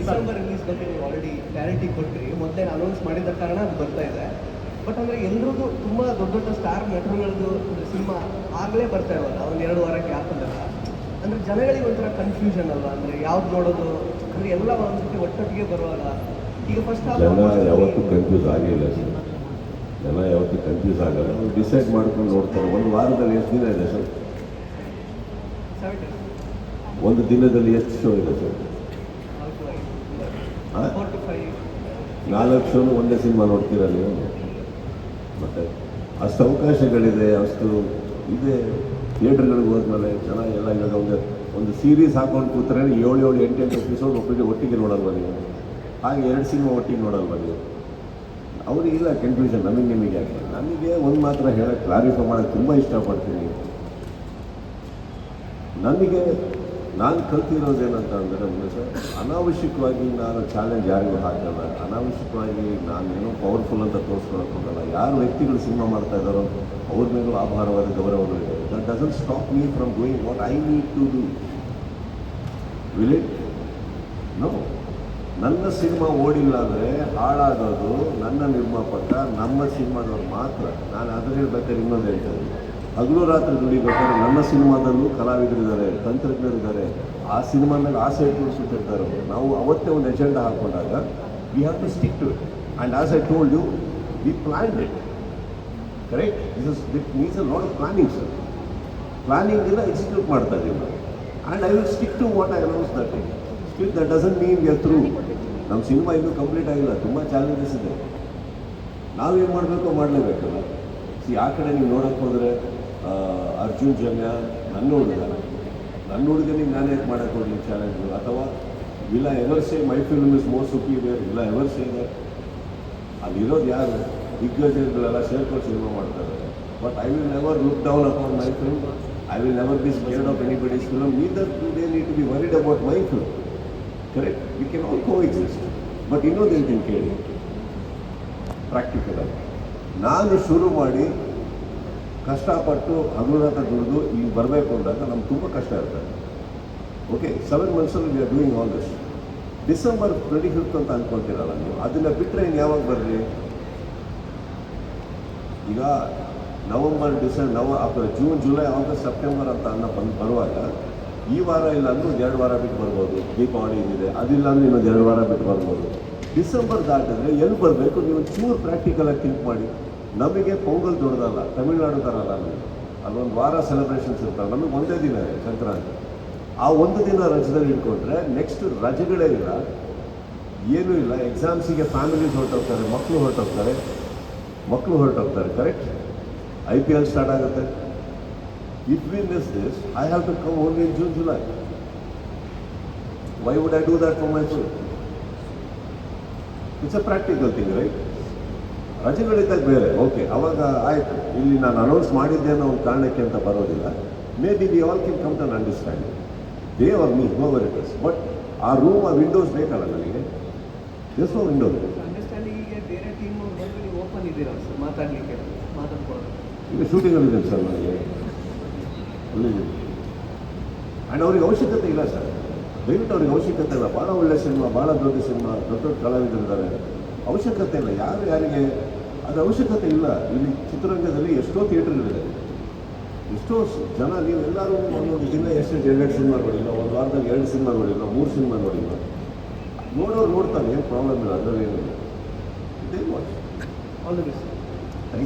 December release ಬಗ್ಗೆ ನೀವು already clarity ಕೊಟ್ಟಿರಿ ಮೊದಲೇ ಅನೌನ್ಸ್ ಮಾಡಿದ ಕಾರಣ ಅದು ಬರ್ತಾ ಇದೆ. ಬಟ್ ಅಂದ್ರೆ ಎಲ್ರಿಗೂ ತುಂಬಾ ದೊಡ್ಡ ದೊಡ್ಡ ಸ್ಟಾರ್ ನಟರುಗಳದ್ದು ಸಿನಿಮಾ ಆಗ್ಲೇ ಬರ್ತಾ ಇರಲ್ಲ. ಒಂದು ಎರಡು ವಾರಕ್ಕೆ ಹಾಕೋದಲ್ಲ ಅಂದ್ರೆ ಜನಗಳಿಗೆ ಒಂಥರ ಕನ್ಫ್ಯೂಷನ್ ಅಲ್ವಾ? ಅಂದ್ರೆ ಯಾವ್ದು ನೋಡೋದು? ಅಂದರೆ ಎಲ್ಲ ಒಂದ್ಸತಿ ಒಟ್ಟೊಟ್ಟಿಗೆ ಬರುವಾಗ ಈಗ ಫಸ್ಟ್ ಯಾವತ್ತೂ ಕನ್ಫ್ಯೂಸ್ ಆಗಿಲ್ಲ ಸರ್. ಜನ ಯಾವತ್ತೂ ಕನ್ಫ್ಯೂಸ್ ಆಗಲ್ಲ. ಅವ್ರು ಡಿಸೈಡ್ ಮಾಡ್ಕೊಂಡು ನೋಡ್ತಾರೆ. ಒಂದು ವಾರದಲ್ಲಿ ಎಷ್ಟು ದಿನ ಇದೆ ಸರ್? ಒಂದು ದಿನದಲ್ಲಿ ಎಷ್ಟು ಶೋ ಇದೆ ಸರ್? ನಾಲ್ಕು ಶೋನು ಒಂದೇ ಸಿನಿಮಾ ನೋಡ್ತೀರಾ ನೀವು? ಮತ್ತೆ ಅಷ್ಟು ಅವಕಾಶಗಳಿದೆ ಅಷ್ಟು ಇದೆ. ಥಿಯೇಟ್ರ್ಗಳಿಗೆ ಹೋದ್ಮೇಲೆ ಜನ ಎಲ್ಲ ಇವಾಗ ಒಂದು ಒಂದು ಸೀರೀಸ್ ಹಾಕೊಂಡು ಕೂತ್ರೆ ಏಳು ಏಳು ಎಂಟು ಎಂಟು ಎಪಿಸೋಡ್ ಒಟ್ಟಿಗೆ ಒಟ್ಟಿಗೆ ನೋಡಲ್ವ ನೀವು? ಹಾಗೆ ಎರಡು ಸಿನಿಮಾ ಒಟ್ಟಿಗೆ ನೋಡಲ್ವ ನೀವು? ಅವರಿಗಿಲ್ಲ ಕನ್ಫ್ಯೂಷನ್ ನಮಗೆ ನಿಮಗೆ ಯಾಕೆ ನನಗೆ ಒಂದು ಮಾತ್ರ ಹೇಳಕ್ಕೆ ಕ್ಲಾರಿಫೈ ಮಾಡೋಕ್ಕೆ ತುಂಬ ಇಷ್ಟಪಡ್ತೀನಿ. ನನಗೆ ನಾನು ಕಲ್ತಿರೋದೇನಂತ ಅಂದರೆ ಒಂದು ಸರ್ ಅನಾವಶ್ಯಕವಾಗಿ ನಾನು ಚಾಲೆಂಜ್ ಯಾರಿಗೂ ಹಾಕಲ್ಲ. ಅನಾವಶ್ಯಕವಾಗಿ ನಾನು ಏನೋ ಪವರ್ಫುಲ್ ಅಂತ ತೋರಿಸ್ಕೊಳಕ್ಕೆ ಯಾರು ವ್ಯಕ್ತಿಗಳು ಸಿನಿಮಾ ಮಾಡ್ತಾ ಇದ್ದಾರೋ, ಅವ್ರ ಮೇಲೂ ಆಭಾರವಾದ ಗೌರವಗಳು ಇದೆ. That doesn't stop me from going what I need to do will it no ನನ್ನ ಸಿನಿಮಾ ಓಡಿಲ್ಲ ಅಂದರೆ ಹಾಳಾಗೋದು ನನ್ನ ನಿರ್ಮಾಪಕ, ನಮ್ಮ ಸಿನಿಮಾದವ್ರು ಮಾತ್ರ. ನಾನು ಅದ್ರ ಹೇಳ್ಬೇಕಾದ್ರೆ ಇನ್ನೊಂದು ಹೇಳ್ತಾ ಇದ್ದೀನಿ. ಹಗಲು ರಾತ್ರಿ ದುಡಿಬೇಕಾದ್ರೆ ನನ್ನ ಸಿನಿಮಾದಲ್ಲೂ ಕಲಾವಿದರಿದ್ದಾರೆ, ತಂತ್ರಜ್ಞರಿದ್ದಾರೆ. ಆ ಸಿನಿಮಾ ಮೇಲೆ ಆಸೆ ಇಟ್ಕೊಂಡು. ನಾವು ಅವತ್ತೇ ಒಂದು agenda ಹಾಕೊಂಡಾಗ we have to stick to it and as I told you we plan it correct this is that means a of planning sir planning ಇಲ್ಲ ಎಕ್ಸಿಕ್ಯೂಟ್ ಮಾಡ್ತಾ ಇದ್ದೀವಿ ನಾವು. And I will stick to what I announce that still that doesn't mean we through ನಮ್ಮ cinema ಇನ್ನೂ complete ಆಗಿಲ್ಲ. ತುಂಬ challenges ಇದೆ. ನಾವೇನು ಮಾಡಬೇಕೋ ಮಾಡಲೇಬೇಕಲ್ಲ ಸಿ ಆ ಕಡೆ ನೀವು ನೋಡೋಕ್ಕೆ ಹೋದರೆ ಅರ್ಜುನ್ ಜನ್ಯ ನನ್ನ ಹುಡುಗ. ನನ್ನ ಹುಡುಗನಿಗೆ ನಾನು ಯಾಕೆ ಹೋಗಲಿ ಚಾಲೆಂಜು ಅಥವಾ ಇಲ್ಲ ever say my film is more superior ಇಲ್ಲ ಎವರ್ ಸೇ ಅಲ್ಲಿರೋದು ಯಾರು? ದಿಗ್ಗಜಗಳೆಲ್ಲ ಸೇರ್ಕೊಂಡು ಸಿನಿಮಾ ಮಾಡ್ತಾರೆ. But I will never look down upon my film I will never be scared of anybody's film neither to they need to be worried about my film correct we can all coexist but ಇನ್ನೊಂದು ಹೇಳ್ತೀನಿ ಕೇಳಿ. Practical ಆಗಿ. ನಾನು ಶುರು ಮಾಡಿ ಕಷ್ಟಪಟ್ಟು ಹಗುರತ ದುಡಿದು ಇಲ್ಲಿ ಬರಬೇಕು ಅಂದಾಗ ನಮ್ಗೆ ತುಂಬ ಕಷ್ಟ ಇರ್ತದೆ okay seven ಮಂತ್ಸಲ್ಲಿ we are doing all this December twenty fifth ಅಂತ ಅನ್ಕೊಳ್ತೀರಲ್ಲ ನೀವು, ಅದನ್ನು ಬಿಟ್ಟರೆ ಇನ್ನು ಯಾವಾಗ ಬರಲಿ ಈಗ ನವಂಬರ್, ಡಿಸೆಂಬರ್, ನವ ಅಥವಾ ಜೂನ್, ಜುಲೈ, ಆಗಸ್ಟ್, ಸೆಪ್ಟೆಂಬರ್ ಅಂತ ಅನ್ನೋ ಬಂದು ಬರುವಾಗ ಈ ವಾರ ಇಲ್ಲ ಅಂದ್ರೆ ಎರಡು ವಾರ ಬಿಟ್ಟು ಬರ್ಬೋದು. ದೀಪಾವಳಿ ಇದೆ ಅದಿಲ್ಲ ಅಂದ್ರೆ ಇನ್ನೊಂದು ಎರಡು ವಾರ ಬಿಟ್ಟು ಬರ್ಬೋದು. ಡಿಸೆಂಬರ್ ದಾಟಿದ್ರೆ ಎಲ್ಲಿ ಬರಬೇಕು? ನೀವು ಚೂರು ಪ್ರಾಕ್ಟಿಕಲಾಗಿ ಥಿಂಕ್ ಮಾಡಿ. ನಮಗೆ ಪೊಂಗಲ್ ದೊಡ್ಡದಲ್ಲ, ತಮಿಳ್ನಾಡು ಥರ ನಮಗೆ. ಅಲ್ಲೊಂದು ವಾರ ಸೆಲೆಬ್ರೇಷನ್ಸ್ ಇರ್ತಾರೆ ನಮಗೆ ಒಂದೇ ದಿನ ಸಂಕ್ರಾಂತಿ. ಆ ಒಂದು ದಿನ ರಜದಲ್ಲಿ ಇಟ್ಕೊಂಡ್ರೆ ನೆಕ್ಸ್ಟ್ ರಜೆಗಳೇ ಇಲ್ಲ. ಏನೂ ಇಲ್ಲ. ಎಕ್ಸಾಮ್ಸಿಗೆ ಫ್ಯಾಮಿಲೀಸ್ ಹೊರಟೋಗ್ತಾರೆ ಮಕ್ಕಳು ಹೊರಟೋಗ್ತಾರೆ. ಮಕ್ಕಳು ಹೊರಟೋಗ್ತಾರೆ correct I P L start ಆಗುತ್ತೆ. It we miss this I have to come only in June July why would I do that for my full it's a practical thing right ರಜೆಗಳಿದ್ದಾಗ ಬೇರೆ. Okay ಅವಾಗ ಆಯಿತು. ಇಲ್ಲಿ ನಾನು announce ಮಾಡಿದ್ದೆ ಅನ್ನೋ ಒಂದು ಕಾರಣಕ್ಕೆ ಅಂತ ಬರೋದಿಲ್ಲ. Maybe we all can come to an understanding they are me however it is but ಆ ರೂಮ್ ಆ ವಿಂಡೋಸ್ ಬೇಕಲ್ಲ ನನಗೆ ನೋ ವಿಂಡೋಸ್ ಈಗ ಈಗ ಶೂಟಿಂಗಲ್ಲಿದೆ ಸರ್ ನನಗೆ ಅಲ್ಲಿದ್ದೀನಿ ಆ್ಯಂಡ್ ಅವ್ರಿಗೆ ಅವಶ್ಯಕತೆ ಇಲ್ಲ ಸರ್ ದಯವಿಟ್ಟು ಅವ್ರಿಗೆ ಅವಶ್ಯಕತೆ ಇಲ್ಲ. ಭಾಳ ಒಳ್ಳೆ ಸಿನಿಮಾ ಭಾಳ ದೊಡ್ಡ ಸಿನಿಮಾ ದೊಡ್ಡ ದೊಡ್ಡ ಕಲಾವಿದರಿದ್ದಾರೆ. ಅವಶ್ಯಕತೆ ಇಲ್ಲ. ಯಾರು ಯಾರಿಗೆ ಅದು ಅವಶ್ಯಕತೆ ಇಲ್ಲ. ಇಲ್ಲಿ ಚಿತ್ರರಂಗದಲ್ಲಿ ಎಷ್ಟೋ ಥಿಯೇಟರ್ಗಳಿದೆ. ಎಷ್ಟೋ ಜನ ನೀವು ಎಲ್ಲರೂ ಒಂದೊಂದು ದಿನ ಎಷ್ಟು ಎರಡೆರಡು ಸಿನಿಮಾ ನೋಡಿಲ್ಲ ಒಂದು ವಾರದಲ್ಲಿ ಎರಡು ಸಿನಿಮಾ ನೋಡಿಲ್ಲ ಮೂರು ಸಿನಿಮಾ ನೋಡಿಲ್ಲ ನೋಡೋರು ನೋಡ್ತಾರೆ, ಏನು ಪ್ರಾಬ್ಲಮ್ ಇಲ್ಲ, ಅದರಲ್ಲಿ ಏನಿಲ್ಲ. All the best